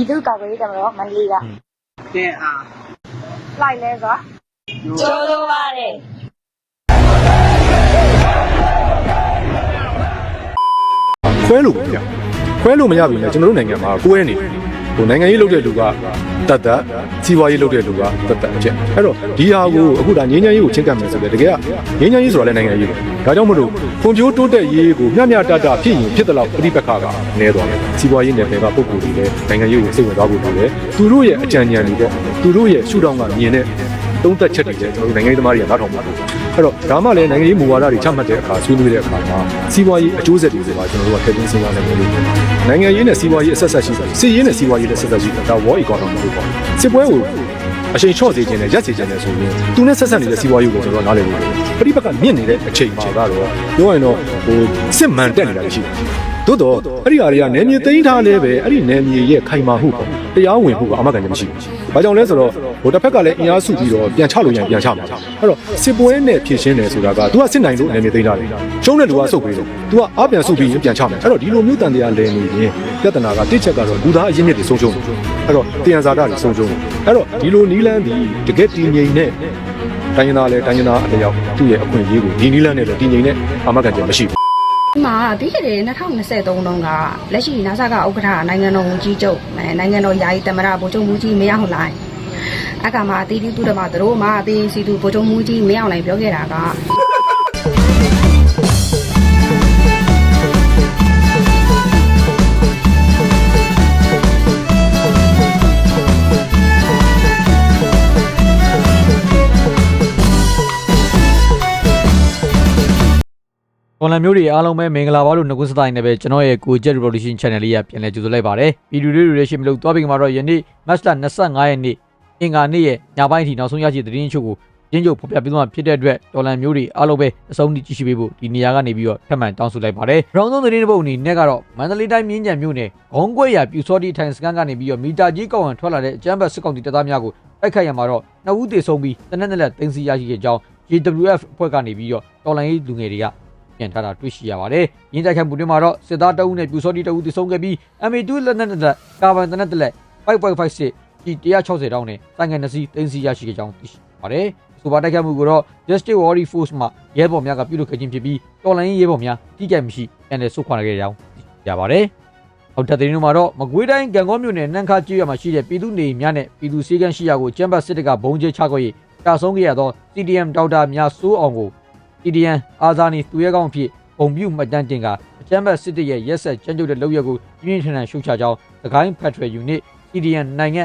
ပြည်သူ့ကာကွယ်ရေးတပ်မတော်မန္တလေးကတဲ့အားလိုက်လဲဆိုကျိုးလို့ပါတယ်ခွဲလို့မရခွဲလို့မရပြီလေကျွန်တော်တို့နိုင်ငံမှာကိုယ်ရနေ ဟိုနိုင်ငံရေးလုပ်တဲ့လူကတတ်တတ်စီးပွားရေးလုပ်တဲ့လူကတတ်တတ်အချက်အဲ့တော့ဒီဟာကိုအခုဒါငင်းချမ်းရေးကိုချင်းကပ်မယ်ဆိုတော့တကယ်ကငင်းချမ်းရေးဆိုတာလည်းနိုင်ငံရေးပဲဒါကြောင့်မလို့ဖွံ့ဖြိုးတိုးတက်ရေးကိုမျှမျှတတဖြစ်ရင်ဖြစ်တဲ့လောက်ပြိပက္ခကနည်းသွားတယ်စီးပွားရေးနယ်ပယ်ကပုံကိုယ်တွေလည်းနိုင်ငံရေးကိုစိတ်ဝင်စားဖို့လုပ်တယ်သူတို့ရဲ့အကြံဉာဏ်တွေပေါ့သူတို့ရဲ့ရှုထောင့်ကမြင်တဲ့သုံးသက်ချက်တွေလည်းကျွန်တော်တို့နိုင်ငံရေးသမားတွေကနားထောင်ပါလို့ အဲ့တော့ဒါမှလည်းနိုင်ငံရေးမူဝါဒတွေချမှတ်တဲ့အခါဆွေးနွေးတဲ့အခါမှာစီးပွားရေးအကျိုးဆက်တွေဆိုတာကျွန်တော်တို့ကထည့်သွင်းစဉ်းစားနိုင်မယ်လို့နိုင်ငံရေးနဲ့စီးပွားရေးအဆက်ဆက်ရှိတယ်စစ်ရေးနဲ့စီးပွားရေးလည်းဆက်ဆက်ရှိတယ်ဒါ war economy လို့ပေါ့စစ်ပွဲကိုအချိန်ချော့စေခြင်းနဲ့ရက်စေခြင်းနဲ့ဆိုရင်သူနဲ့ဆက်ဆက်နေတဲ့စီးပွားရေးကိုကျွန်တော်တို့နားလည်ဖို့ပဋိပက္ခမြင့်နေတဲ့အချိန်မှာကတော့ပြောရရင်တော့ဟိုစစ်မှန်တက်နေတာရှိတယ် သို့တော့အဲ့ဒီအရာတွေကနယ်မြေသိမ်းထားလဲပဲအဲ့ဒီနယ်မြေရဲ့ခိုင်မာမှုပေါ့တရားဝင်မှုကအမှန်ကန်မရှိဘူး။ဘာကြောင့်လဲဆိုတော့ဟိုတစ်ဖက်ကလည်းအင်အားစုပြီးတော့ပြန်ချလို့ရရင်ပြန်ချမှာ။အဲ့တော့စစ်ပွဲနဲ့ဖြည့်ရှင်းတယ်ဆိုတာက तू ကစစ်နိုင်လို့နယ်မြေသိမ်းထားတယ်။ရှုံးတဲ့လူကစုပ်ပြီးတော့ तू ကအားပြန်စုပ်ပြီးရင်ပြန်ချမယ်။အဲ့တော့ဒီလိုမျိုးတန်တရားလဲနေရင်ပြဿနာကတစ်ချက်ကတော့လူသားအရင်းမြစ်တွေဆုံးရှုံးတယ်။အဲ့တော့တရားစာတတွေဆုံးရှုံးတယ်။အဲ့တော့ဒီလိုနီးလန်းဒီတကယ်တည်ငြိမ်တဲ့တိုင်းရင်းသားလဲတိုင်းရင်းသားအလျောက်သူ့ရဲ့အခွင့်အရေးကိုဒီနီးလန်းနဲ့တော့တည်ငြိမ်တဲ့အမှန်ကန်ချက်မရှိဘူး ဒီမှာပြီးခဲ့တဲ့2023တုန်းကလက်ရှိ NASA ကဥက္ကဋ္ဌနိုင်ငံတော်ဝန်ကြီးချုပ်အဲနိုင်ငံတော်ယာယီသမ္မတဗိုလ်ချုပ်မူကြီးမင်းအောင်လှိုင်အခါမှာအတီးတီးသူတမတို့မှာအသေးစီသူဗိုလ်ချုပ်မူကြီးမင်းအောင်လှိုင်ပြောခဲ့တာက ကွန်လန်မျိုးတွေအားလုံးပဲမင်္ဂလာပါလို့နှုတ်ဆက်တိုင်းနဲ့ပဲကျွန်တော်ရဲ့ကို Jet Revolution Channel လေးကပြန်လည်ကြိုဆိုလိုက်ပါတယ်ဗီဒီယိုလေးတွေရရှိမလို့သွားပြီးမှာတော့ယနေ့မတ်လ25ရက်နေ့အင်္ဂါနေ့ရဲ့ညပိုင်းထိနောက်ဆုံးရရှိတဲ့သတင်းချို့ကိုရင်းချုပ်ဖော်ပြပေးသွားမှာဖြစ်တဲ့အတွက်တော်လန်မျိုးတွေအားလုံးပဲအဆုံးထိကြည့်ရှုပေးဖို့ဒီနေရာကနေပြီးတော့ထပ်မံတောင်းဆိုလိုက်ပါတယ်။ရောင်းဆုံးသတင်းတစ်ပုဒ်အနေနဲ့ကတော့မန္တလေးတိုင်းမြင်းကြံမြို့နယ်ဂုံးကွက်ရပြူစောတိထိုင်စကန်ကနေပြီးတော့မီတာကြီးကောက်ဟန်ထွက်လာတဲ့အကြမ်းဖက်စစ်ကောင်စီတပ်သားများကိုတိုက်ခိုက်ရမှာတော့နှစ်ဦးသေဆုံးပြီးတနက်နေ့လက်တင်စီရရှိခဲ့ကြောင်း JWF အဖွဲ့ကနေပြီးတော့တော်လန်ရေးလူငယ်တွေက ပြန်ထားတာတွေ့ရှိရပါတယ်။ရင်းတိုက်ခိုက်မှုတွေမှာတော့စစ်သားတအုပ်နဲ့ပြူစောတိတအုပ်တည်ဆုံခဲ့ပြီး MA2 လက်နက်နဲ့ကာဗန်တနက်တလက်5.56ကြီး160တောင်းနဲ့ဆိုင်ငံနှစ်စီးတင်းစီရရှိခဲ့ကြောင်းသိရှိပါတယ်။ဆိုပါတိုက်ခိုက်မှုကိုတော့ Justice Warrior Force မှရဲဘော်များကပြုလုပ်ခဲ့ခြင်းဖြစ်ပြီးတော်လိုင်းရဲဘော်များတိကျမရှိပြန်လည်ဆုတ်ခွာခဲ့ကြောင်းသိရှိရပါတယ်။အောက်ထပ်သတင်းတွေမှာတော့မကွေးတိုင်းကံကောမြို့နယ်နန်းခါကျွော်မှာရှိတဲ့ပြည်သူနေများနဲ့ပြည်သူစည်းကမ်းရှိရာကိုကျမ်းပတ်စစ်တပ်ကဘုံကျဲချခွင့်တာဆုံးခဲ့ရသော CDM ဒေါက်တာမြစိုးအောင်ကို CDN အာဇာနည်သူရဲကောင်းအဖြစ်ပုံပြုမှတ်တမ်းတင်ကအကြမ်းဖက်စစ်တပ်ရဲ့ရက်ဆက်ကြမ်းကြုတ်တဲ့လုပ်ရက်ကိုပြင်းပြင်းထန်ထန်ရှုတ်ချကြောင်းသခိုင်းဖက်ထရယ်ယူနစ် CDN နိုင်ငံ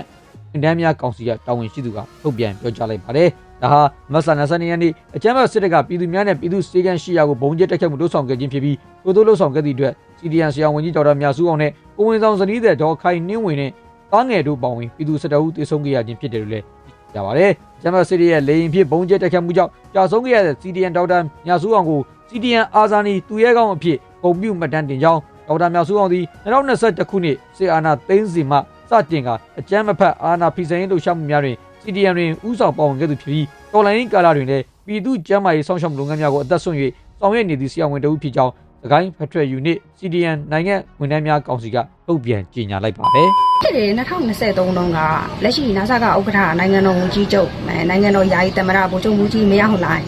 အင်တန်းများကောင်စီကတာဝန်ရှိသူကထုတ်ပြန်ပြောကြားလိုက်ပါတယ်။ဒါဟာမဆာနာဆန်နီယန်ဒီအကြမ်းဖက်စစ်တပ်ကပြည်သူများနဲ့ပြည်သူစေကန်းရှိရာကိုဘုံကျဲတက်ခတ်မှုလှုပ်ဆောင်ခဲ့ခြင်းဖြစ်ပြီးကိုတိုးလှုပ်ဆောင်ခဲ့သည့်အတွက် CDN ဆရာဝန်ကြီးဒေါက်တာမြစုအောင်နဲ့ကိုဝင်ဆောင်စနီးတဲ့ဒေါ်ခိုင်နှင်းဝင်နဲ့တားငယ်တို့ပေါင်းဝင်ပြည်သူစစ်တပ်ဦးတည်ဆုံခဲ့ရခြင်းဖြစ်တယ်လို့လည်း ကြပါတယ်။ကျမ်းမာစစ်ရဲ့လေရင်ဖြစ်ဘုံကျဲတက်ခတ်မှုကြောင့်ကြာဆုံးခဲ့ရတဲ့ CDN ဒေါက်တာမြစုအောင်ကို CDN အာဇာနည်သူရဲကောင်းအဖြစ်ပုံပြုမှတ်တမ်းတင်ကြောင်းဒေါက်တာမြစုအောင်သည်2021ခုနှစ်စေအာနာသိန်းစီမှစတင်ကအကြမ်းမဖက်အာနာဖီဆိုင်ရေးလှုပ်ရှားမှုများတွင် CDN တွင်ဥဆောင်ပါဝင်ခဲ့သူဖြစ်ပြီးတော်လိုင်းကာလာတွင်လည်းပြည်သူ့ကျန်းမာရေးစောင့်ရှောက်မှုလုပ်ငန်းများကိုအသက်ဆုံး၍ဆောင်ရွက်နေသည့်ဆရာဝန်တဦးဖြစ်ကြောင်း သခိုင်းဖက်ထရယ်ယူနစ် CDN နိုင်ငံဝန်ထမ်းများကောင်စီကထုတ်ပြန်ကြေညာလိုက်ပါတယ်ဖြစ်တဲ့2023တုန်းကလက်ရှိ NASA ကဥက္ကဋ္ဌနိုင်ငံတော်ဝန်ကြီးချုပ်အဲနိုင်ငံတော်ယာယီသမ္မတဗိုလ်ချုပ်မူကြီးမင်းအောင်လှိုင်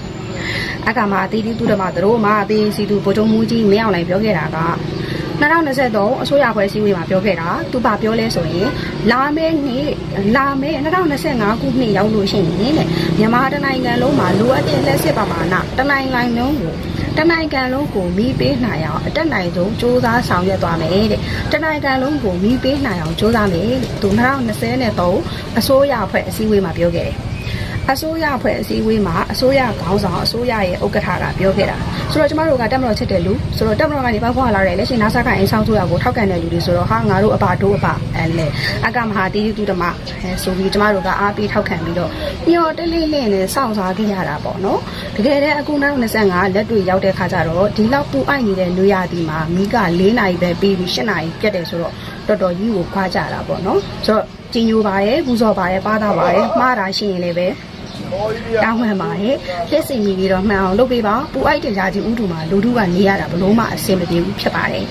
အခါမှာအတီးတီးသူတမတို့မှာအသေးစီသူဗိုလ်ချုပ်မူကြီးမင်းအောင်လှိုင်ပြောခဲ့တာက2023အစိုးရဖွဲ့စည်းဝေးမှာပြောခဲ့တာသူပါပြောလဲဆိုရင်လာမယ့်နေ့လာမယ့်2025ခုနှစ်ရောက်လို့ရှိရင်တဲ့မြန်မာတိုင်းနိုင်ငံလုံးမှာလိုအပ်တဲ့လက်စစ်ပမာဏတိုင်းနိုင်ငံလုံးကို တနိုင်ငံလုံးကိုမီးပေးနိုင်အောင်အတက်နိုင်ဆုံးစူးစမ်းဆောင်ရွက်သွားမယ်တဲ့တနိုင်ငံလုံးကိုမီးပေးနိုင်အောင်စူးစမ်းမယ်တဲ့သူ2023အစိုးရအဖွဲ့အစည်းအဝေးမှာပြောခဲ့တယ် အစိုးရအဖွဲ့အစည်းအဝေးမှာအစိုးရခေါင်းဆောင်အစိုးရရဲ့ဥက္ကဋ္ဌကပြောခဲ့တာဆိုတော့ကျမတို့ကတက်မတော်ချစ်တဲ့လူဆိုတော့တက်မတော်ကနေပေါက်ဖွာလာတဲ့လက်ရှိနာဆာကအင်းဆောင်ဆိုရကိုထောက်ကန်တဲ့လူတွေဆိုတော့ဟာငါတို့အပါတို့အပါအဲလေအကမဟာတီးတူတမအဲဆိုပြီးကျမတို့ကအားပေးထောက်ခံပြီးတော့ညော်တလေးလေးနဲ့စောင့်စားခဲ့ရတာပေါ့နော်တကယ်တည်းအခု2025လက်တွေရောက်တဲ့ခါကျတော့ဒီလောက်ပူအိုက်နေတဲ့လူရသည်မှာမိက၄နာရီပဲပြီးပြီး၈နာရီပြတ်တယ်ဆိုတော့တော်တော်ကြီးကိုခွာကြတာပေါ့နော်ဆိုတော့ကြည်ညိုပါတယ်ပူဇော်ပါတယ်ပါတာပါတယ်မှားတာရှိရင်လည်းပဲ တောင်းမှန်ပါတယ်လက်စိတ်မိပြီးတော့မှန်အောင်လုပ်ပေးပါပူအိုက်တဲ့ရာကြီးဥတူမှာလူထုကနေရတာဘလို့မှအဆင်မပြေဘူးဖြစ်ပါတယ်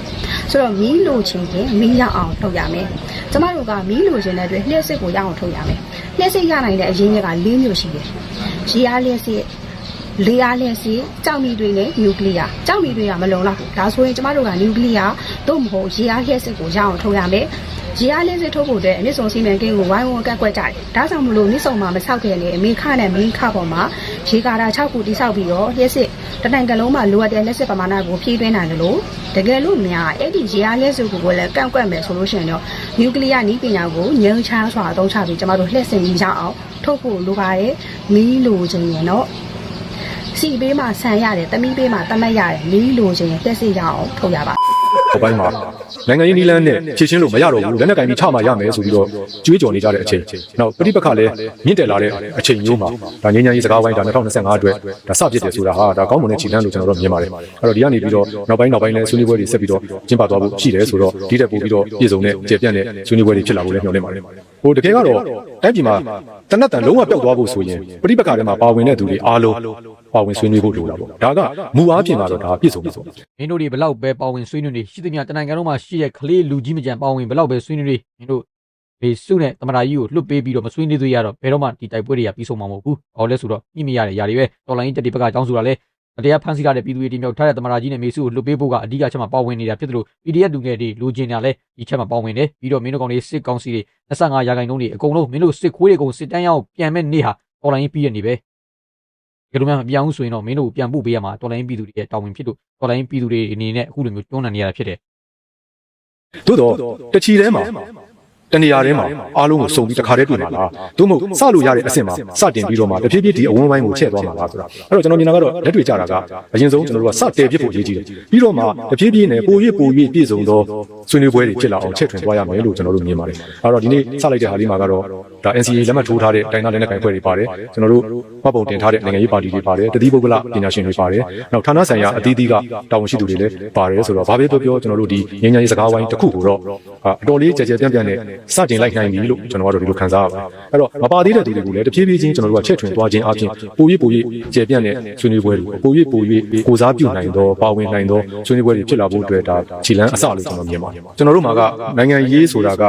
ဆိုတော့မီးလိုချင်ရင်မီးရအောင်ထုတ်ရမယ်ကျမတို့ကမီးလိုချင်တဲ့အတွက်လျှက်စစ်ကိုရအောင်ထုတ်ရမယ်လျှက်စစ်ရနိုင်တဲ့အရင်းမြစ်က၄မျိုးရှိတယ်ရေအားလျှက်စစ်လေအားလျှက်စစ်ကြောက်မီတွေနဲ့နျူကလ িয়ার ကြောက်မီတွေကမလုံလောက်ဘူးဒါဆိုရင်ကျမတို့ကနျူကလ িয়ার တို့မဟုတ်ရေအားလျှက်စစ်ကိုရအောင်ထုတ်ရမယ် ရေအားလျှက်စစ်ထုတ်ဖို့အတွက်အနစ်ဆုံစီမံကိန်းကိုဝိုင်းဝန်းကန့်ကွက်ကြတယ်ဒါကြောင့်မလို့အနစ်ဆုံမှာမဆောက်ခဲ့လေအမေခနဲ့မင်းခပေါ်မှာရေကာတာ6ခုတိဆောက်ပြီးတော့လျှက်စစ်တနိုင်ငံလုံးမှာလိုအပ်တဲ့လက်စစ်ပမာဏကိုဖြည့်သွင်းနိုင်တယ်လို့တကယ်လို့များအဲ့ဒီရေအားလျှက်စစ်ကိုလည်းကန့်ကွက်မယ်ဆိုလို့ရှိရင်တော့နျူကလ িয়ার နည်းပညာကိုငြိမ်းချမ်းစွာအသုံးချပြီးကျမတို့လှည့်စင်ကြီးရအောင်ထုတ်ဖို့လိုပါတယ်မီးလိုချင်ရင်တော့စီပေးမှာဆန်ရတယ်တမီးပေးမှာတမက်ရတယ်မီးလိုချင်ရင်တက်စစ်ရအောင်ထုတ်ရပါ ဟောပိုင်းမှာနိုင်ငံရေးနီလန်းနဲ့ဖြည့်ရှင်းလို့မရတော့ဘူးလက်နက်ကင်ပြီးချမှရမယ်ဆိုပြီးတော့ကြွေးကြော်နေကြတဲ့အချိန်နောက်ပဋိပက္ခလည်းမြင့်တက်လာတဲ့အချိန်မျိုးမှာဒါငင်းညာရေးစကားဝိုင်းဒါ2025အတွက်ဒါစဖြစ်တယ်ဆိုတာဟာဒါကောင်းမွန်တဲ့ခြေလှမ်းလို့ကျွန်တော်တို့မြင်ပါတယ်အဲ့တော့ဒီကနေပြီးတော့နောက်ပိုင်းနောက်ပိုင်းလည်းဆွေးနွေးပွဲတွေဆက်ပြီးတော့ကျင်းပသွားဖို့ရှိတယ်ဆိုတော့ဒီတက်ပို့ပြီးတော့ပြည်စုံတဲ့ကျေပြန့်တဲ့ဆွေးနွေးပွဲတွေဖြစ်လာဖို့လည်းမျှော်လင့်ပါတယ်ဟိုတကယ်ကတော့တိုင်းပြည်မှာတနက်တန်လုံးဝပျောက်သွားဖို့ဆိုရင်ပဋိပက္ခတွေမှာပါဝင်တဲ့သူတွေအားလုံးပါဝင်ဆွေးနွေးဖို့လိုတာပေါ့ဒါကမူအားဖြင့်ကတော့ဒါပြည့်စုံပြီဆိုမင်းတို့တွေဘလောက်ပဲပါဝင်ဆွေးနွေးနေရှိသမျှတနိုင်ငံလုံးမှာရှိတဲ့ကလေးလူကြီးမကြံပါဝင်ဘလောက်ပဲဆွေးနွေးနေမင်းတို့ဒီစုနဲ့တမနာကြီးကိုလွတ်ပေးပြီးတော့မဆွေးနွေးသေးရတော့ဘယ်တော့မှဒီတိုက်ပွဲတွေကပြီးဆုံးမှာမဟုတ်ဘူး။ဟောလဲဆိုတော့ညှိမရတဲ့ຢာတွေပဲတော်လိုင်းတက်တီဘက်ကအကြောင်းဆိုတာလဲ တရားဖန်ဆီးရတဲ့ပြည်သူတွေတင်မြောက်ထားတဲ့တမနာကြီးနဲ့မေစုကိုလွတ်ပေးဖို့ကအဓိကချက်မှာပါဝင်နေတာဖြစ်တယ်လို့ PDF လူငယ်တွေလူချင်းညာလဲဒီချက်မှာပါဝင်တယ်ပြီးတော့မင်းတို့ကောင်တွေစစ်ကောင်စီတွေ25ရာခိုင်နှုန်းတွေအကုန်လုံးမင်းတို့စစ်ခွေးတွေအကုန်စစ်တန်းရအောင်ပြန်မဲ့နေ့ဟာတော်လိုင်းပြီးရနေပဲ။ဒီလိုမှမပြောင်းဘူးဆိုရင်တော့မင်းတို့ပြန်ပို့ပေးရမှာတော်လိုင်းပြည်သူတွေရဲ့တာဝန်ဖြစ်လို့တော်လိုင်းပြည်သူတွေအနေနဲ့အခုလိုမျိုးတွန်းလှန်နေရတာဖြစ်တယ်သို့တော့တချီထဲမှာ တနေရာထဲမှာအားလုံးကိုစုံပြီးတခါတည်းတွေ့မှာလားသို့မဟုတ်စလို့ရတဲ့အဆင့်မှာစတင်ပြီးတော့မှတဖြည်းဖြည်းဒီအဝန်းပိုင်းကိုချဲ့သွားမှာလားဆိုတာအဲ့တော့ကျွန်တော်မြင်တာကတော့လက်တွေ့ကြတာကအရင်ဆုံးကျွန်တော်တို့ကစတယ်ဖြစ်ဖို့အရေးကြီးတယ်ပြီးတော့မှတဖြည်းဖြည်းနဲ့ပို၍ပို၍ပြည့်စုံသောဆွေးနွေးပွဲတွေဖြစ်လာအောင်ချဲ့ထွင်သွားရမယ်လို့ကျွန်တော်တို့မြင်ပါတယ်အဲ့တော့ဒီနေ့စလိုက်တဲ့ဟာလေးမှာကတော့ဒါ NCA လက်မှတ်ထိုးထားတဲ့တိုင်းသားလက်နက်ကိုင်ဖွဲ့တွေပါတယ်ကျွန်တော်တို့မှတ်ပုံတင်ထားတဲ့နိုင်ငံရေးပါတီတွေပါတယ်တတိပုဂ္ဂလပညာရှင်တွေပါတယ်နောက်ဌာနဆိုင်ရာအသီးသီးကတာဝန်ရှိသူတွေလည်းပါတယ်ဆိုတော့ဘာပဲပြောပြောကျွန်တော်တို့ဒီငញ្ញရေးစကားဝိုင်းတစ်ခုကိုတော့အတော်လေးကြကြပြန့်ပြန့်နဲ့စတင်လိုက်နိုင်ပြီလို့ကျွန်တော်ကတော့ဒီလိုခံစားရပါတယ်အဲ့တော့မပါသေးတဲ့သူတွေကိုလည်းတဖြည်းဖြည်းချင်းကျွန်တော်တို့ကချက်ထွင်သွားခြင်းအပြင်ပို၍ပို၍ကြပြန့်တဲ့ဆွေးနွေးပွဲတွေပို၍ပို၍ကိုစားပြုနိုင်သောပါဝင်နိုင်သောဆွေးနွေးပွဲတွေဖြစ်လာဖို့အတွက်ဒါခြေလမ်းအစလို့ကျွန်တော်မြင်ပါတယ်ကျွန်တော်တို့မှာကနိုင်ငံရေးဆိုတာက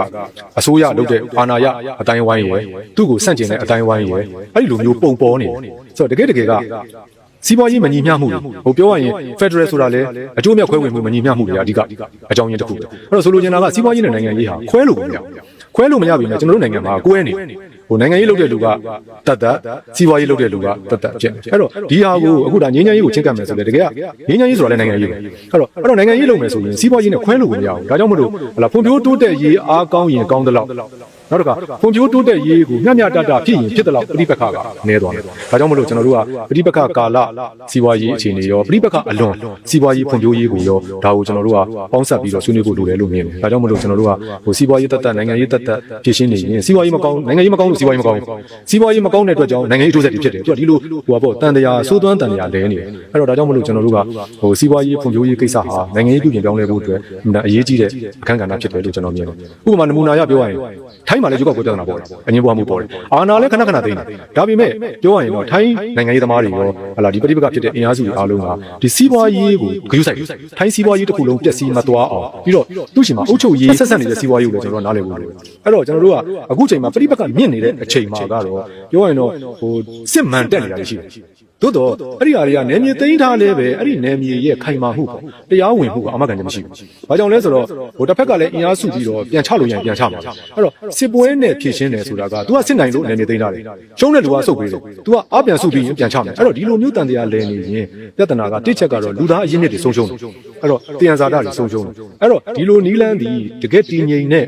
အစိုးရလုပ်တဲ့အာဏာရအတိုင်းဝိုင်းရယ်သူ့ကိုဆန့်ကျင်တဲ့အတိုင်းဝိုင်းရယ်အဲ့ဒီလိုမျိုးပုံပေါ်နေတယ်ဆိုတော့တကယ်တကယ်ကစီးပွားရေးမညီမျှမှုတွေဟိုပြောရရင် Federal ဆိုတာလေအကျိုးအမြတ်ခွဲဝေမှုမညီမျှမှုတွေအဓိကအကြောင်းရင်းတစ်ခုပဲအဲ့တော့ဆိုလိုချင်တာကစီးပွားရေးနဲ့နိုင်ငံရေးဟာခွဲလို့မရဘူးခွဲလို့မရပြီမဲ့ကျွန်တော်တို့နိုင်ငံမှာကွဲနေဟိုနိုင်ငံရေးလုပ်တဲ့လူကတတ်တတ်စီးပွားရေးလုပ်တဲ့လူကတတ်တတ်ဖြစ်နေအဲ့တော့ဒီဟာကိုအခုဒါငြိမ်းချမ်းရေးကိုချင်းကပ်မယ်ဆိုလေတကယ်ကငြိမ်းချမ်းရေးဆိုတာလည်းနိုင်ငံရေးပဲအဲ့တော့အဲ့တော့နိုင်ငံရေးလုပ်မယ်ဆိုရင်စီးပွားရေးနဲ့ခွဲလို့မရဘူးဒါကြောင့်မလို့ဟလာဖွံ့ဖြိုးတိုးတက်ရေးအားကောင်းရင်ကောင်းသလောက် နောက်တစ်ခါဖွံ့ဖြိုးတိုးတက်ရေးကိုမျှမျှတတဖြစ်ရင်ဖြစ်တဲ့လောက်ပြိပက္ခကနည်းသွားတယ်ဒါကြောင့်မလို့ကျွန်တော်တို့ကပြိပက္ခကာလစီးပွားရေးအခြေအနေရောပြိပက္ခအလွန်စီးပွားရေးဖွံ့ဖြိုးရေးကိုရောဒါကိုကျွန်တော်တို့ကပေါင်းစပ်ပြီးတော့ဆွေးနွေးဖို့လိုတယ်လို့မြင်တယ်ဒါကြောင့်မလို့ကျွန်တော်တို့ကဟိုစီးပွားရေးတက်တက်နိုင်ငံရေးတက်တက်ဖြစ်ရှင်းနေရင်စီးပွားရေးမကောင်းနိုင်ငံရေးမကောင်းလို့စီးပွားရေးမကောင်းစီးပွားရေးမကောင်းတဲ့အတွက်ကြောင့်နိုင်ငံရေးအကျိုးဆက်တွေဖြစ်တယ်သူကဒီလိုဟိုပါပေါ့တန်တရားစိုးသွမ်းတန်တရားလဲနေတယ်အဲ့တော့ဒါကြောင့်မလို့ကျွန်တော်တို့ကဟိုစီးပွားရေးဖွံ့ဖြိုးရေးကိစ္စဟာနိုင်ငံရေးပြုပြင်ပြောင်းလဲဖို့အတွက်အမှန်အရေးကြီးတဲ့အခန်းကဏ္ဍဖြစ်တယ်လို့ကျွန်တော်မြင်တယ်ဥပမာနမူနာရပြောရရင်ထိုင်းမှာလည်းရွေးကောက်ပွဲပြဿနာပေါ်တယ်အငင်းပွားမှုပေါ်တယ်အာဏာလည်းခဏခဏသိမ်းတယ်ဒါပေမဲ့ပြောရရင်တော့ထိုင်းနိုင်ငံရေးသမားတွေရောဟလာဒီပဋိပက္ခဖြစ်တဲ့အင်အားစုတွေအားလုံးကဒီစီးပွားရေးကိုဂရုစိုက်ထိုင်းစီးပွားရေးတစ်ခုလုံးပျက်စီးမသွားအောင်ပြီးတော့သူ့ရှင်မှာအုပ်ချုပ်ရေးဆက်ဆက်နေတဲ့စီးပွားရေးကိုလည်းကျွန်တော်နားလည်ဖို့လိုတယ်အဲ့တော့ကျွန်တော်တို့ကအခုချိန်မှာပဋိပက္ခမြင့်နေတဲ့အချိန်မှာကတော့ပြောရရင်တော့ဟိုစစ်မှန်တက်နေတာရှိတယ် သို့တော့အဲ့ဒီအရာတွေကနယ်မြေသိမ်းထားလဲပဲအဲ့ဒီနယ်မြေရဲ့ခိုင်မာမှုပေါ့တရားဝင်မှုကအမကန်ချက်မရှိဘူး။ဘာကြောင့်လဲဆိုတော့ဟိုတစ်ဖက်ကလည်းအင်အားစုပြီးတော့ပြန်ချလို့ရရင်ပြန်ချမှာ။အဲ့တော့စစ်ပွဲနဲ့ဖြည့်ရှင်းတယ်ဆိုတာက तू ကစစ်နိုင်လို့နယ်မြေသိမ်းထားတယ်။ရှုံးတဲ့လူကစုပ်ပေးတယ်။ तू ကအပြန်စုပြီးရင်ပြန်ချမယ်။အဲ့တော့ဒီလိုမျိုးတန်တရားလဲနေရင်ပြဿနာကတစ်ချက်ကတော့လူသားအရင်းမြစ်တွေဆုံးရှုံးတယ်။အဲ့တော့တရားစာတတွေဆုံးရှုံးတယ်။အဲ့တော့ဒီလိုနီးလန်းဒီတကယ်တည်ငြိမ်တဲ့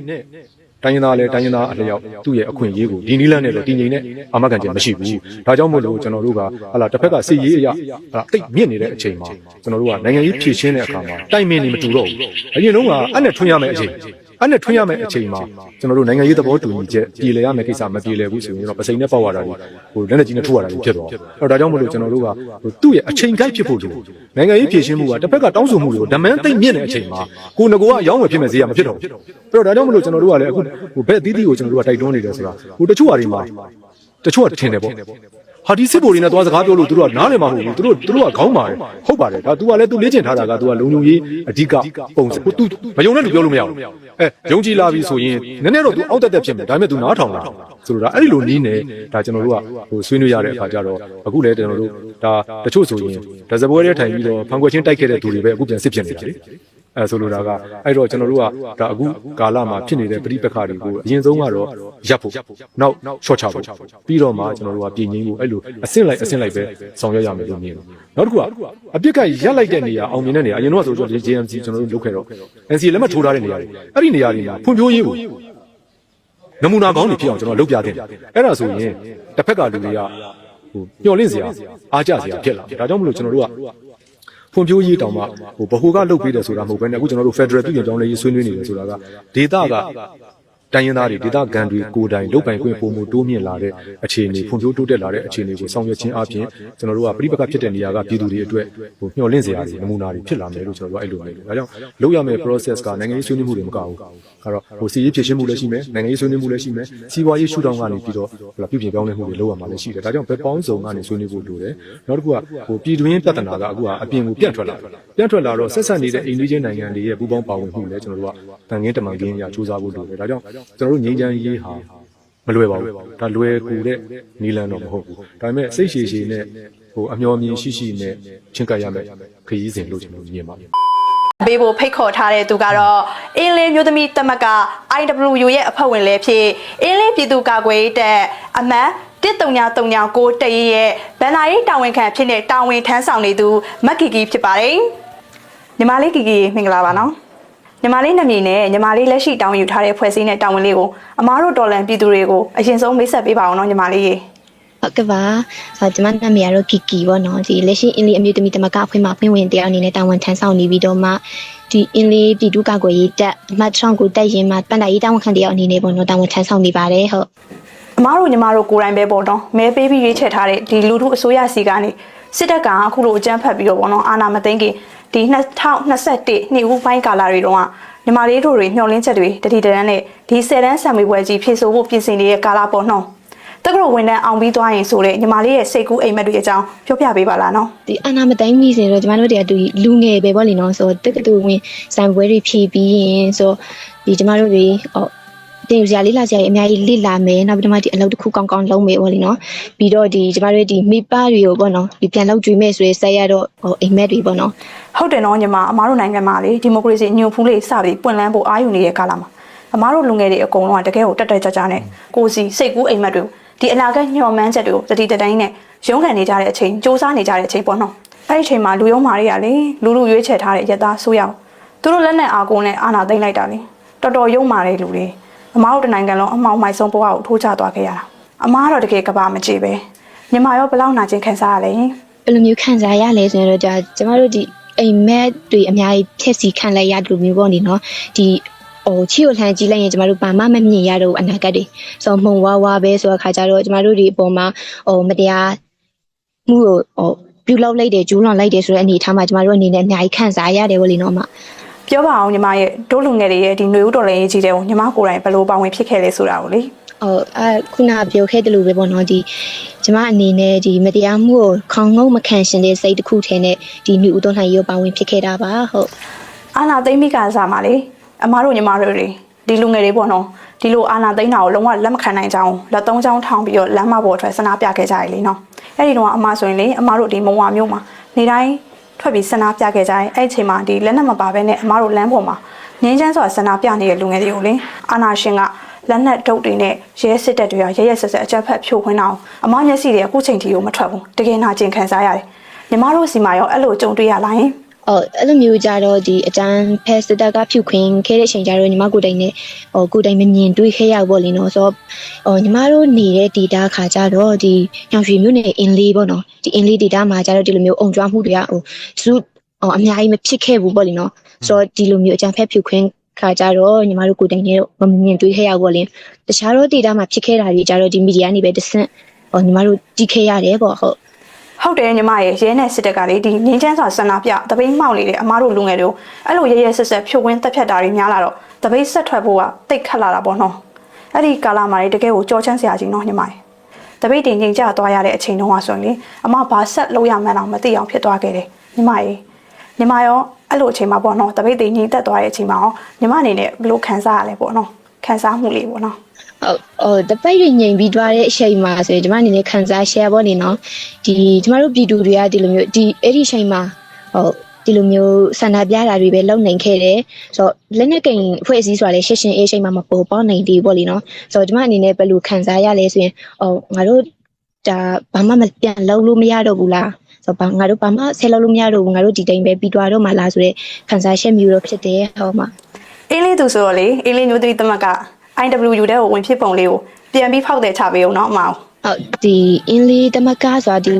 တိုင်းရင်းသားလည်းတိုင်းရင်းသားအလျောက်သူ့ရဲ့အခွင့်အရေးကိုဒီနီးလန်းနဲ့လည်းတည်ငြိမ်တဲ့အာမခံချက်မရှိဘူး။ဒါကြောင့်မို့လို့ကျွန်တော်တို့ကဟလာတစ်ဖက်ကစစ်ရေးအရာဟလာတိတ်မြင့်နေတဲ့အချိန်မှာကျွန်တော်တို့ကနိုင်ငံရေးဖြည့်ရှင်းတဲ့အခါမှာတိုင်မင်နေမတူတော့ဘူး။အရင်တုန်းကအနဲ့ထွင်ရမယ့်အချိန် အဲ့နဲ့ထွင်ရမယ့်အချိန်မှာကျွန်တော်တို့နိုင်ငံရေးသဘောတူညီချက်ပြည်လည်ရမယ့်ကိစ္စမပြည်လည်ဘူးဆိုရင်တော့ပစိန်နဲ့ပေါက်ရတာဟိုလက်လက်ကြီးနဲ့ထိုးရတာဖြစ်သွားတယ်။အဲ့တော့ဒါကြောင့်မလို့ကျွန်တော်တို့ကဟိုသူ့ရဲ့အချိန်ကိုက်ဖြစ်ဖို့လိုနိုင်ငံရေးဖြည့်ရှင်းမှုကတစ်ဖက်ကတောင်းဆိုမှုတွေကိုဓမန်းသိမ့်မြင့်တဲ့အချိန်မှာကိုငကိုကအယောင်းဝယ်ဖြစ်မဲ့ဈေးကမဖြစ်တော့ဘူး။အဲ့တော့ဒါကြောင့်မလို့ကျွန်တော်တို့ကလည်းအခုဟိုဘက်အသီးသီးကိုကျွန်တော်တို့ကတိုက်တွန်းနေတယ်ဆိုတာဟိုတချို့ဟာတွေမှာတချို့ကထင်တယ်ပေါ့ ဟာဒီစစ်ဘိုလ်တွေနဲ့သွားစကားပြောလို့သူတို့ကနားလည်မှာမဟုတ်ဘူးသူတို့သူတို့ကခေါင်းပါတယ်ဟုတ်ပါတယ်ဒါ तू ကလည်း तू လေ့ကျင့်ထားတာက तू ကလုံုံရေးအဓိကပုံစံ तू မယုံတဲ့လူပြောလို့မရဘူးအဲယုံကြည်လာပြီဆိုရင်နည်းနည်းတော့ तू အောက်တက်တက်ဖြစ်မယ်ဒါပေမဲ့ तू နားထောင်လာဆိုတော့ဒါအဲ့ဒီလိုနီးနေဒါကျွန်တော်တို့ကဟိုဆွေးနွေးရတဲ့အခါကျတော့အခုလည်းကျွန်တော်တို့ဒါတချို့ဆိုရင်ဒါဇပွဲထဲထိုင်ပြီးတော့ဖန်ခွက်ချင်းတိုက်ခဲ့တဲ့သူတွေပဲအခုပြန်စစ်ဖြစ်နေတယ်လေ အဲဆိုလိုတာကအဲ့တော့ကျွန်တော်တို့ကဒါအခုကာလမှာဖြစ်နေတဲ့ပြိပခါတွေကိုအရင်ဆုံးကတော့ရပ်ဖို့နောက်ရှော့ချဖို့ပြီးတော့မှကျွန်တော်တို့ကပြည်ငင်းဖို့အဲ့လိုအဆင့်လိုက်အဆင့်လိုက်ပဲဆောင်ရွက်ရမယ်လို့မြင်တယ်နောက်တစ်ခုကအပြစ်ကရက်လိုက်တဲ့နေရာအောင်မြင်တဲ့နေရာအရင်တော့ဆိုတော့ JMC ကျွန်တော်တို့လုပ်ခဲ့တော့ NC လက်မှတ်ထိုးထားတဲ့နေရာတွေအဲ့ဒီနေရာတွေမှာဖွံ့ဖြိုးရေးကိုနမူနာကောင်းတွေဖြစ်အောင်ကျွန်တော်လုပ်ပြတင်တယ်အဲ့ဒါဆိုရင်တစ်ဖက်ကလူတွေကဟိုညှော်လင့်စရာအားကြစရာဖြစ်လာတယ်ဒါကြောင့်မလို့ကျွန်တော်တို့က ဖွံ့ဖြိုးရေးတောင်မှဟိုဘ ਹੁ ကလုတ်ပေးတယ်ဆိုတာမဟုတ်ဘဲနဲ့အခုကျွန်တော်တို့ Federal ပြည်ပြောင်းလဲရေးဆွေးနွေးနေတယ်ဆိုတာကဒေတာက တိုင်းရင်းသားတွေဒေတာကန်တွေကိုယ်တိုင်လုတ်ပိုင်ခွင့်ပုံမှုတိုးမြင့်လာတဲ့အခြေအနေဖွံ့ဖြိုးတိုးတက်လာတဲ့အခြေအနေကိုဆောင်ရွက်ခြင်းအပြင်ကျွန်တော်တို့ကပြိပခဖြစ်တဲ့နေရာကပြည်သူတွေအတွက်ဟိုမျှော်လင့်စရာတွေနမူနာတွေဖြစ်လာမယ်လို့ကျွန်တော်တို့ကအဲ့လိုမျိုးဒါကြောင့်လုပ်ရမယ့် process ကနိုင်ငံရေးဆွေးနွေးမှုတွေမကဘူးအဲ့တော့ဟိုစီရေးဖြစ်ရှင်းမှုလည်းရှိမယ်နိုင်ငံရေးဆွေးနွေးမှုလည်းရှိမယ်စီးပွားရေးရှုထောင့်ကနေပြီးတော့ဟိုပြုပြင်ပြောင်းလဲမှုတွေလုပ်ရမှာလည်းရှိတယ်ဒါကြောင့်ဘက်ပေါင်းစုံကနေဆွေးနွေးဖို့လိုတယ်နောက်တစ်ခုကဟိုပြည်တွင်းပြဿနာကအခုကအပြင်ကိုပြန့်ထွက်လာတယ်ပြန့်ထွက်လာတော့ဆက်ဆက်နေတဲ့အိန္ဒိယနိုင်ငံတွေရဲ့ပူးပေါင်းပါဝင်မှုလည်းကျွန်တော်တို့ကတန်ခင်းတမန်ခင်းအရာစူးစမ်းဖို့လိုတယ်ဒါကြောင့်ကျွန်တော်တို့ငြိမ်းချမ်းရေးဟာမလွယ်ပါဘူးဒါလွယ်ကူတဲ့နီလန်တော့မဟုတ်ဘူးဒါပေမဲ့စိတ်ရှည်ရှည်နဲ့ဟိုအမျော်မြင်ရှိရှိနဲ့ချင်းကပ်ရမယ်ခရီးစဉ်လို့ကျွန်တော်မြင်ပါတယ်ပေးဖို့ဖိတ်ခေါ်ထားတဲ့သူကတော့အင်းလင်းမျိုးသမီးတက်မက IWU ရဲ့အဖွဲ့ဝင်လည်းဖြစ်အင်းလင်းပြည်သူ့ကာကွယ်ရေးတပ်အမတ်13939တရရဲ့ဗန်နာရေးတာဝန်ခံဖြစ်တဲ့တာဝန်ထမ်းဆောင်နေသူမက်ကီကီဖြစ်ပါတယ်ညီမလေးကီကီမင်္ဂလာပါနော် ညီမလေးနာမည်နဲ့ညီမလေးလက်ရှိတာဝန်ယူထားတဲ့ဖွဲ့စည်းတဲ့တာဝန်လေးကိုအမားတို့တော်လန်ပြည်သူတွေကိုအရင်ဆုံးမိတ်ဆက်ပေးပါအောင်နော်ညီမလေးရေဟုတ်ကဲ့ပါဆိုတော့ကျမနာမည်ကတော့ကီကီပေါ့နော်ဒီလက်ရှိအင်းလီအမျိုးသမီးတမကအဖွင့်မှာဖွင့်ဝင်တရားအနေနဲ့တာဝန်ထမ်းဆောင်နေပြီးတော့မှဒီအင်းလီပြည်သူ့ကာကွယ်ရေးတပ်အမှတ်6ကိုတက်ရင်မှပန်တာရေးတာဝန်ခံတရားအနေနဲ့ပေါ့နော်တာဝန်ထမ်းဆောင်နေပါတယ်ဟုတ်အမားတို့ညီမတို့ကိုယ်တိုင်ပဲပေါ့နော်မဲပေးပြီးရွေးချယ်ထားတဲ့ဒီလူထုအစိုးရစီကနေစစ်တပ်ကအခုလိုအကြမ်းဖက်ပြီးတော့ပေါ့နော်အာဏာမသိမ်းခင် ဒီ2021နှစ်ဦးပိုင်းကာလတွေတုန်းကညီမလေးတို့တွေမျှော်လင့်ချက်တွေတတိတန်းနဲ့ဒီ10တန်းဆံမေးပွဲကြီးဖြည့်ဆို့ဖို့ပြင်ဆင်နေတဲ့ကာလပေါ့နော်တက္ကသိုလ်ဝန်ထမ်းအောင်ပြီးသွားရင်ဆိုတဲ့ညီမလေးရဲ့စိတ်ကူးအိမ်မက်တွေအကြောင်းပြောပြပေးပါလားနော်ဒီအနာမတိုင်းမိစဉ်တော့ကျမတို့တွေကဒီလူငယ်ပဲပေါ့လေနော်ဆိုတော့တက္ကသိုလ်ဝင်စံပွဲတွေဖြည့်ပြီးရင်ဆိုဒီကျမတို့တွေဟော တင်စရာလေးလာစရာကြီးအများကြီးလိလာမယ်နောက်ပြီးတော့မှဒီအလုပ်တစ်ခုကောင်းကောင်းလုပ်မယ်ပေါ့လေနော်ပြီးတော့ဒီကျမတို့ဒီမိဘတွေကိုပေါ့နော်ဒီပြန်လုပ်ကြွေးမယ်ဆိုရဲဆက်ရတော့ဟိုအိမ်မက်တွေပေါ့နော်ဟုတ်တယ်နော်ညီမအမားတို့နိုင်ငံမှာလေဒီမိုကရေစီညှို့ဖူးလေးစပြီးပွင့်လန်းဖို့အားယူနေတဲ့ကာလမှာအမားတို့လူငယ်တွေအကုန်လုံးကတကယ်ကိုတက်တက်ကြွကြွနဲ့ကိုယ်စီစိတ်ကူးအိမ်မက်တွေကိုဒီအနာဂတ်ညှော်မှန်းချက်တွေကိုတတိတတိုင်းနဲ့ရုန်းကန်နေကြတဲ့အချိန်စူးစမ်းနေကြတဲ့အချိန်ပေါ့နော်အဲ့ဒီအချိန်မှာလူယုံမာတွေကလေလူလူရွေးချယ်ထားတဲ့ရက်သားဆိုးရအောင်သူတို့လက်နဲ့အာကုန်းနဲ့အာနာသိမ့်လိုက်တာလေတော်တော်ယုံမာတဲ့လူတွေ အမားတို့တနိုင်ငံလုံးအမောင်မိုက်ဆုံးဘဝကိုထိုးချသွားခဲ့ရတာအမားကတော့တကယ်ကဘာမကြည့်ပဲညီမရောဘယ်လောက်နာကျင်ခံစားရလဲဘယ်လိုမျိုးခံစားရလဲဆိုရင်တော့じゃကျမတို့ဒီအိမ်မက်တွေအများကြီးဖြည့်စီခံလိုက်ရတယ်လို့မျိုးပေါ့နေနော်ဒီဟိုချီကိုလှမ်းကြည့်လိုက်ရင်ကျမတို့ဘာမှမမြင်ရတော့ဘူးအနာဂတ်တွေဆိုတော့မှုံဝါးဝါးပဲဆိုတော့ခါကြတော့ကျမတို့ဒီအပေါ်မှာဟိုမတရားမှုကိုဟိုပြုလုပ်လိုက်တယ်ကျူးလွန်လိုက်တယ်ဆိုတဲ့အနေအထားမှာကျမတို့အနေနဲ့အများကြီးခံစားရတယ်ပေါ့လေနော်အမ ပြောပါအောင်ညီမရဲ့ဒိုးလူငယ်တွေရဲ့ဒီຫນွေဦးတော်လည်းကြီးတဲ့ကိုညီမကိုယ်တိုင်ဘယ်လိုပါဝင်ဖြစ်ခဲ့လဲဆိုတာကိုလေဟိုအခုနပြောခဲ့တယ်လို့ပဲပေါ့နော်ဒီကျမအနေနဲ့ဒီမတရားမှုကိုခေါင်းငုံမခံရှင်တဲ့စိတ်တစ်ခုထဲနဲ့ဒီ new ဥသွန်လှန်ရေးကိုပါဝင်ဖြစ်ခဲ့တာပါဟုတ်အာနာသိမ့်မိကစားမှာလေအမားတို့ညီမတို့တွေဒီလူငယ်တွေပေါ့နော်ဒီလိုအာနာသိမ့်တာကိုလုံးဝလက်မခံနိုင်ကြအောင်လက်သုံးချောင်းထောင်ပြီးတော့လမ်းမပေါ်ထွက်ဆန္ဒပြခဲ့ကြရလေနော်အဲ့ဒီတော့အမားဆိုရင်လေအမားတို့ဒီမုံဝါမျိုးမှာနေတိုင်း ထွက်ပြီးဆန္ဒပြခဲ့ကြရင်အဲ့ဒီအချိန်မှာဒီလက်နက်မပါဘဲနဲ့အမားတို့လမ်းပေါ်မှာငင်းချမ်းစွာဆန္ဒပြနေတဲ့လူငယ်တွေကိုလေအာနာရှင်ကလက်နက်ဒုတ်တွေနဲ့ရဲစစ်တပ်တွေကရဲရဲဆက်ဆက်အကြမ်းဖက်ဖြိုခွင်းအောင်အမမျက်စိတွေအခုချိန်ထိကိုမထွက်ဘူးတကယ်နာကျင်ခံစားရတယ်ညီမတို့စီမှာရောအဲ့လိုကြုံတွေ့ရလားယင် အော်အဲ့လိုမျိုးကြတော့ဒီအတန်းဖက်စတာကဖြူခွင်းခဲ့တဲ့အချိန်ကျတော့ညီမကိုယ်တိုင်နဲ့ဟိုကိုယ်တိုင်မမြင်တွေ့ခဲ့ရဘူးပေါ့လေနော်ဆိုတော့ဟိုညီမတို့နေတဲ့ data ခါကြတော့ဒီညောင်ရွှေမျိုးနယ်အင်းလေးပေါ့နော်ဒီအင်းလေး data မှာကြတော့ဒီလိုမျိုးအုံကြွားမှုတွေကဟိုစုဟိုအများကြီးမဖြစ်ခဲ့ဘူးပေါ့လေနော်ဆိုတော့ဒီလိုမျိုးအတန်းဖက်ဖြူခွင်းခါကြတော့ညီမတို့ကိုယ်တိုင်နဲ့မမြင်တွေ့ခဲ့ရဘူးပေါ့လေတခြားတော့ data မှာဖြစ်ခဲ့တာတွေကြတော့ဒီ media နေပဲတဆင့်ဟိုညီမတို့တီးခဲ့ရတယ်ပေါ့ဟုတ် ဟုတ်တယ်ညီမရဲ့ရဲနဲ့စစ်တပ်ကလေဒီငင်းချမ်းစွာဆန္ဒပြတပိတ်မှောက်နေတဲ့အမားတို့လူငယ်တို့အဲ့လိုရဲရဲဆက်ဆက်ဖြိုခွင်းတက်ဖြတ်တာတွေများလာတော့တပိတ်ဆက်ထွက်ဖို့ကတိတ်ခတ်လာတာပေါ့နော်အဲ့ဒီကာလမှာလေတကယ်ကိုကြောချမ်းစရာကြီးနော်ညီမရဲ့တပိတ်တင်ငိမ်ကျသွားရတဲ့အချိန်တုန်းကဆိုရင်လေအမဘာဆက်လုပ်ရမှန်းတော့မသိအောင်ဖြစ်သွားခဲ့တယ်ညီမရေညီမရောအဲ့လိုအချိန်မှာပေါ့နော်တပိတ်တင်ငိမ်သက်သွားတဲ့အချိန်မှာရောညီမအနေနဲ့ဘယ်လိုခံစားရလဲပေါ့နော်ခံစားမှုလေးပေါ့နော်ဟုတ် ဟိုတပိတ်တွေငြိမ်ပြီးသွားတဲ့အချိန်မှာဆိုရင်ကျွန်မအနေနဲ့ခံစား share ပေါ့နေနော်ဒီကျွန်တော်တို့ပြည်သူတွေကဒီလိုမျိုးဒီအဲ့ဒီအချိန်မှာဟုတ်ဒီလိုမျိုးဆန္ဒပြတာတွေပဲလုပ်နိုင်ခဲ့တယ်ဆိုတော့လက်နက်ကင်အဖွဲ့အစည်းဆိုတာလည်းရှင်းရှင်းအေးအချိန်မှာမပေါ်ပေါက်နိုင်သေးဘူးပေါ့လीနော်ဆိုတော့ကျွန်မအနေနဲ့ဘယ်လိုခံစားရလဲဆိုရင်ဟိုငါတို့ဒါဘာမှမပြန်လုပ်လို့မရတော့ဘူးလားဆိုတော့ဘာငါတို့ဘာမှဆက်လုပ်လို့မရတော့ဘူးငါတို့ဒီတိုင်းပဲပြီးသွားတော့မှလားဆိုတော့ခံစားချက်မျိုးတော့ဖြစ်တယ်ဟောမှာအင်းလေးသူဆိုတော့လေအင်းလေးမျိုးသမီးသမက်က IWU တဲ့ကိုဝင်ဖြစ်ပုံလေးကိုပြန်ပြီးဖောက်တယ်ချပေးအောင်နော်အမအောင်ဟုတ်ဒီအင်းလေးတမကဆိုတာဒီ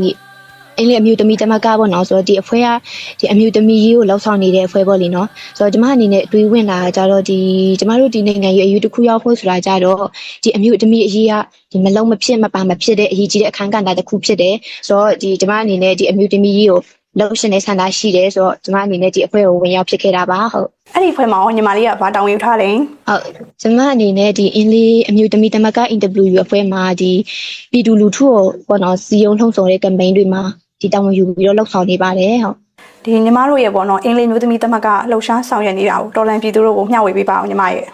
အင်းလေးအမျိုးသမီးတမကပေါ့နော်ဆိုတော့ဒီအဖွဲကဒီအမျိုးသမီးကြီးကိုလောက်ဆောင်နေတဲ့အဖွဲပေါ့လीနော်ဆိုတော့ကျမအနေနဲ့တွေးဝင်လာကြတော့ဒီကျမတို့ဒီနိုင်ငံရေးအယူတစ်ခုရောက်ဖို့ဆိုတာကြတော့ဒီအမျိုးသမီးအရေးကဒီမလုံးမဖြစ်မပါမဖြစ်တဲ့အရေးကြီးတဲ့အခန်းကဏ္ဍတစ်ခုဖြစ်တယ်ဆိုတော့ဒီကျမအနေနဲ့ဒီအမျိုးသမီးကြီးကို လောက်ရှင်တဲ့ဆန္ဒရှိတယ်ဆိုတော့ကျမအနေနဲ့ဒီအဖွဲကိုဝင်ရောက်ဖြစ်ခဲ့တာပါဟုတ်အဲ့ဒီဖွဲ့မှာရောညီမလေးကဘာတောင်းယူထားလဲဟုတ်ကျမအနေနဲ့ဒီအင်းလေးအမျိုးသမီးတမကအင်တာဗျူးရအဖွဲ့မှာဒီပြည်သူလူထုကိုပေါ့နော်စီယုံလှုံ့ဆော်တဲ့ campaign တွေမှာဒီတာဝန်ယူပြီးတော့လှုပ်ဆောင်နေပါတယ်ဟုတ်ဒီညီမတို့ရဲ့ပေါ့နော်အင်းလေးမျိုးသမီးသမက်ကလှုပ်ရှားဆောင်ရွက်နေတာကိုတော်လန်ပြည်သူတို့ကိုမျှဝေပေးပါအောင်ညီမရဲ့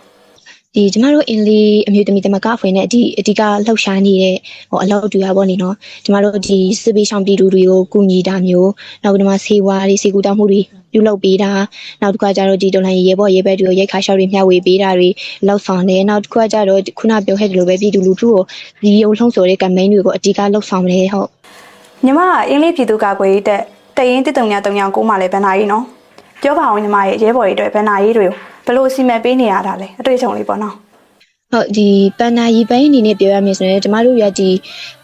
ဒီကျမတို့အင်းလေးအမျိုးသမီးတမကအဖွဲ့နဲ့ဒီအဓိကလှုပ်ရှားနေတဲ့ဟိုအလောက်တူရပေါ့နေနော်ကျမတို့ဒီစစ်ပေးဆောင်ပြည်သူတွေကိုကူညီတာမျိုးနောက်ဒီမှာဆေးဝါးတွေဆေးကူတောင်းမှုတွေပြုလုပ်ပေးတာနောက်တစ်ခါကျတော့ဒီဒေါ်လာရေဘောရေဘက်တွေကိုရိုက်ခါရှောက်တွေမျှဝေပေးတာတွေလောက်ဆောင်တယ်နောက်တစ်ခါကျတော့ခုနပြောခဲ့တယ်လို့ပဲပြည်သူလူထုကိုဒီရုံလှုံ့ဆော်တဲ့ campaign တွေကိုအဓိကလှုပ်ဆောင်တယ်ဟုတ်ညီမကအင်းလေးပြည်သူ့ကာကွယ်ရေးတက်တရင်တစ်တုံညာတုံညာကိုမှလည်းဗန်နာကြီးနော်ပြောပါအောင်ညီမရဲ့ရဲဘော်ရေးအတွက်ဗန်နာကြီးတွေကို ဘယ်လိုစီမံပေးနေရတာလဲအတွေ့အကြုံလေးပေါ့နော် ဟုတ်ဒီပန်နာရီပိုင်းအနေနဲ့ပြောရမယ်ဆိုရင်ကျမတို့ရဒီ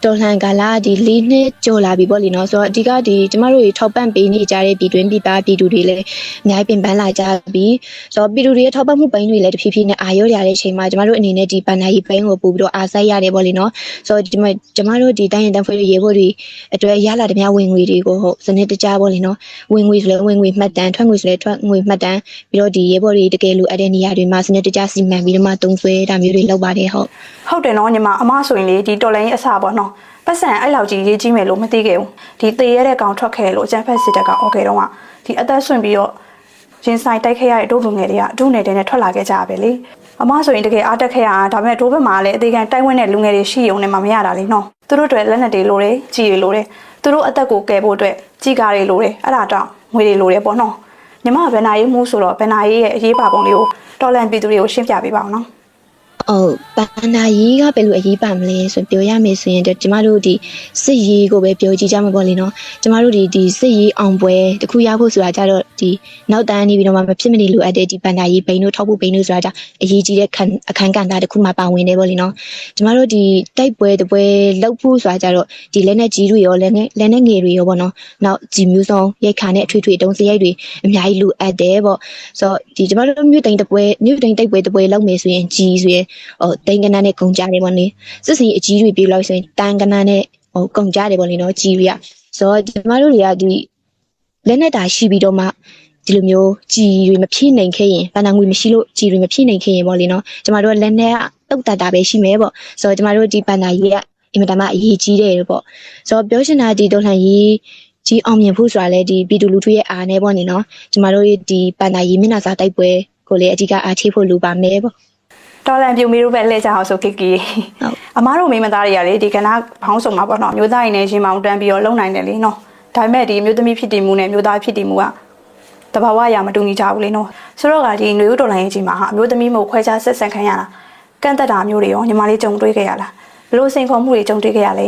တော်လှန်ကာလဒီ၄နှစ်ကျော်လာပြီပေါ့လीနော်ဆိုတော့အဓိကဒီကျမတို့တွေထောက်ပံ့ပေးနေကြတဲ့ပြည်တွင်းပြည်ပပြည်သူတွေလည်းအများကြီးပင်ပန်းလာကြပြီဆိုတော့ပြည်သူတွေရဲ့ထောက်ပံ့မှုပိုင်းတွေလည်းတဖြည်းဖြည်းနဲ့အာရုံရတဲ့အချိန်မှာကျမတို့အနေနဲ့ဒီပန်နာရီပိုင်းကိုပို့ပြီးတော့အားစိုက်ရတယ်ပေါ့လीနော်ဆိုတော့ဒီမှာကျမတို့ဒီတိုင်းရင်တန်းဖွဲ့ရေးဖို့တွေအတွက်ရလာတဲ့များဝင်ငွေတွေကိုဟုတ်စနစ်တကျပေါ့လीနော်ဝင်ငွေဆိုလည်းဝင်ငွေမှတ်တမ်းထွက်ငွေဆိုလည်းထွက်ငွေမှတ်တမ်းပြီးတော့ဒီရေးဖို့တွေတကယ်လိုအပ်တဲ့နေရာတွေမှာစနစ်တကျစီမံပြီးတော့မှတုံးဆွဲတာမျိုးတွေလုပ်ပါတယ်ဟုတ်ဟုတ်တယ်နော်ညီမအမဆိုရင်လေဒီတော်လန်ရေးအစပေါ့နော်ပတ်စံအဲ့လောက်ကြီးရေးကြီးမယ်လို့မသိခဲ့ဘူးဒီတေရတဲ့ကောင်ထွက်ခဲ့လို့ကျန်ဖက်စစ်တပ်ကအော်ခဲ့တော့ကဒီအသက်ဆွန့်ပြီးတော့ရင်ဆိုင်တိုက်ခဲ့ရတဲ့ဒုလူငယ်တွေကဒုနယ်တွေနဲ့ထွက်လာခဲ့ကြပါပဲလေအမဆိုရင်တကယ်အားတက်ခဲ့ရတာဒါပေမဲ့ဒိုးဘက်မှာလည်းအသေးခံတိုက်ဝင်းတဲ့လူငယ်တွေရှိုံနဲ့မှမရတာလေနော်သူတို့တွေလက်နက်တွေလိုတယ်ကြီးတွေလိုတယ်သူတို့အသက်ကိုကယ်ဖို့အတွက်ကြီးကားတွေလိုတယ်အဲ့ဒါတောင်ငွေတွေလိုတယ်ပေါ့နော်ညီမကဘယ်နာရေးမှုဆိုတော့ဘယ်နာရေးရဲ့အရေးပါပုံလေးကိုတော်လန်ပြည်သူတွေကိုရှင်းပြပေးပါအောင်နော် ဟုတ်ပန်နာရေးကဘယ်လိုအရေးပါမလဲဆိုပြောရမယ်ဆိုရင်ကျမတို့ဒီစစ်ရေးကိုပဲပြောကြည့်ကြမှာပေါ့လေနော်ကျမတို့ဒီဒီစစ်ရေးအောင်ပွဲတခုရဖို့ဆိုတာကြတော့ဒီနောက်တန်းနေပြီးတော့မှမဖြစ်မနေလိုအပ်တဲ့ဒီပန်နာရေးဘိန်းတို့ထောက်ဖို့ဘိန်းတို့ဆိုတာကြအရေးကြီးတဲ့ခံအခန်းကဏ္ဍတစ်ခုမှပါဝင်နေပေါ့လေနော်ကျမတို့ဒီတိုက်ပွဲတပွဲလောက်ဖို့ဆိုတာကြတော့ဒီလက်နဲ့ကြီးတွေရောလက်နဲ့လက်နဲ့ငယ်တွေရောပေါ့နော်နောက်ဒီမျိုးစုံရိတ်ခါနဲ့အထွေထွေတုံးစရိုက်တွေအများကြီးလိုအပ်တယ်ပေါ့ဆိုတော့ဒီကျမတို့မြို့တိန်တပွဲမြို့တိန်တိုက်ပွဲတပွဲလောက်မယ်ဆိုရင်ကြီးဆိုရင်ဟိုတိန်ကနန်းနဲ့ကုန်ကြတယ်ပေါ့လေစစ်စီအကြီးတွေပြေးလို့ဆိုရင်တန်ကနန်းနဲ့ဟိုကုန်ကြတယ်ပေါ့လေနော်ကြီးတွေကဆိုတော့ကျမတို့တွေကဒီလက်နဲ့တာရှိပြီးတော့မှဒီလိုမျိုးကြီးတွေမဖြည့်နိုင်ခဲ့ရင်ပဏာငွေမရှိလို့ကြီးတွေမဖြည့်နိုင်ခဲ့ရင်ပေါ့လေနော်ကျမတို့ကလက်နဲ့တုတ်တတာပဲရှိမယ်ပေါ့ဆိုတော့ကျမတို့ဒီပဏာကြီးကအင်မတန်မှအရေးကြီးတယ်ပေါ့ဆိုတော့ပြောချင်တာဒီတော်လှန်ရေးကြီးအောင်မြင်ဖို့ဆိုတာလေဒီပြည်သူလူထုရဲ့အားနဲ့ပေါ့နေနော်ကျမတို့ဒီပဏာရေးမျက်နှာစာတိုက်ပွဲကိုလည်းအဓိကအားချိဖို့လိုပါမယ်ပေါ့ တော်လန်ပြူမီတို့ပဲလှည့်ကြအောင်ဆိုခိကီဟုတ်အမားတို့မိန်းမသားတွေကလေဒီကနာဘောင်းစုံမှာပေါ့နော်မျိုးသားရင်းနဲ့ရှင်မောင်တန်းပြီးတော့လုံနိုင်တယ်လေနော်ဒါပေမဲ့ဒီမျိုးသမီးဖြစ်တည်မှုနဲ့မျိုးသားဖြစ်တည်မှုကတဘာဝအရာမတူညီကြဘူးလေနော်ဆိုတော့ကဒီຫນွေဦးတော်လိုင်းရေးကြီးမှာဟာအမျိုးသမီးမို့ခွဲခြားဆက်ဆံခံရတာကန့်သက်တာမျိုးတွေရောညီမလေးကြုံတွေ့ခဲ့ရလားဘလို့စိန်ခေါ်မှုတွေကြုံတွေ့ခဲ့ရလဲ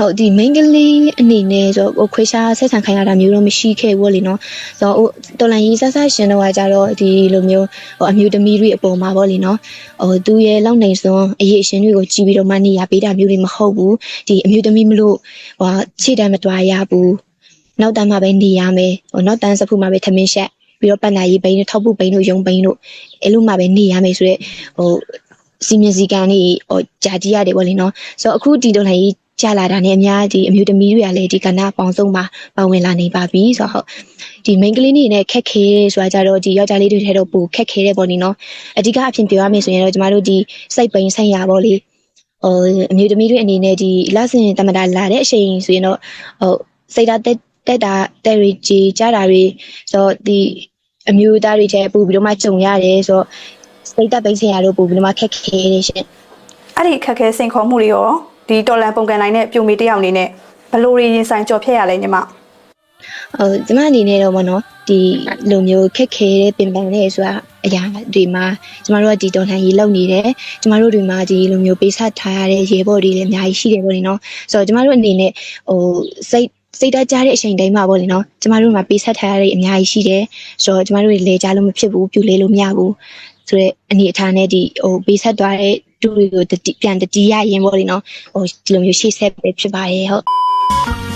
ဟုတ်ဒီ main ကလေးအနေနဲ့ဆိုဟိုခွေးရှားဆက်ဆံခိုင်းရတာမျိုးတော့မရှိခဲ့ဘူးလေနော်ဆိုတော့ဟိုတော်လန်ရေးဆဆရှင်တော့ကကြတော့ဒီလိုမျိုးဟိုအမျိုးသမီးတွေအပေါ်မှာပေါ့လေနော်ဟိုသူရဲ့လောက်နိုင်စွန်းအရေးအရှင်တွေကိုကြည်ပြီးတော့မှနေရပေးတာမျိုးတွေမဟုတ်ဘူးဒီအမျိုးသမီးမလို့ဟိုခြေတမ်းမတွားရဘူးနောက်တန်းမှာပဲနေရမယ်ဟိုနောက်တန်းစဖူမှာပဲထမင်းရှက်ပြီးတော့ပန်နာရေးဘိန်းတို့ထောက်ပုတ်ဘိန်းတို့ယုံဘိန်းတို့အဲ့လိုမှပဲနေရမယ်ဆိုတော့ဟိုစီမင်းစီကန်လေးဟိုဂျာကြီးရတယ်ပေါ့လေနော်ဆိုတော့အခုဒီတော်လန်ရေး ကြာလာတာနဲ့အများဒီအမျိုးသမီးတွေကလည်းဒီကဏ္ဍပေါင်းစုံမှာပါဝင်လာနေပါပြီဆိုတော့ဟုတ်ဒီ main ကလေးနေနဲ့ခက်ခဲဆိုတာကြတော့ဒီယောက်ျားလေးတွေထဲတော့ပိုခက်ခဲတဲ့ပေါ့နီနော်အဓိကအဖြစ်ပြောရမယ်ဆိုရင်တော့ကျမတို့ဒီစိတ်ပိန်ဆိုင်ရာပေါ့လေဟိုအမျိုးသမီးတွေအနေနဲ့ဒီလဆင်တမတာလာတဲ့အချိန်ဆိုရင်တော့ဟိုစိတ်ဓာတ်တက်တက်တာတဲ့ရီကြီးကြတာတွေဆိုတော့ဒီအမျိုးသားတွေကျပို့ပြီးတော့မှကြုံရတယ်ဆိုတော့စိတ်ဓာတ်ပိတ်စင်ရတော့ပို့ပြီးတော့မှခက်ခဲနေရှင်အဲ့ဒီအခက်အခဲစင်ခေါ်မှုတွေရော ဒီတော်လန်ပုံကန်နိုင်တဲ့ပြိုမေတယောက်အနေနဲ့ဘယ်လိုတွေရင်ဆိုင်ကြော်ဖြတ်ရလဲညီမဟိုကျမအနေနဲ့တော့မနော်ဒီလိုမျိုးခက်ခဲတဲ့ပင်ပန်းတဲ့ဆိုတာအရာတွေမှာကျမတို့ကဒီတော်လှန်ရေးလုပ်နေတယ်ကျမတို့တွေမှာဒီလိုမျိုးပေးဆက်ထားရတဲ့ရေဘော်တွေလည်းအများကြီးရှိတယ်ပေါ့လေနော်ဆိုတော့ကျမတို့အနေနဲ့ဟိုစိတ်စိတ်ဓာတ်ကြတဲ့အချိန်တိုင်းမှာပေါ့လေနော်ကျမတို့မှာပေးဆက်ထားရတဲ့အများကြီးရှိတယ်ဆိုတော့ကျမတို့တွေလဲကြလို့မဖြစ်ဘူးပြူလဲလို့မရဘူး ဆိုတော့အနေအထားနဲ့ဒီဟိုပေးဆက်သွားတဲ့တူတွေကိုတတိပြန်တတိရရင်ပေါ့လေနော်ဟိုဒီလိုမျိုးရှေ့ဆက်ပဲဖြစ်ပါရဲ့ဟုတ်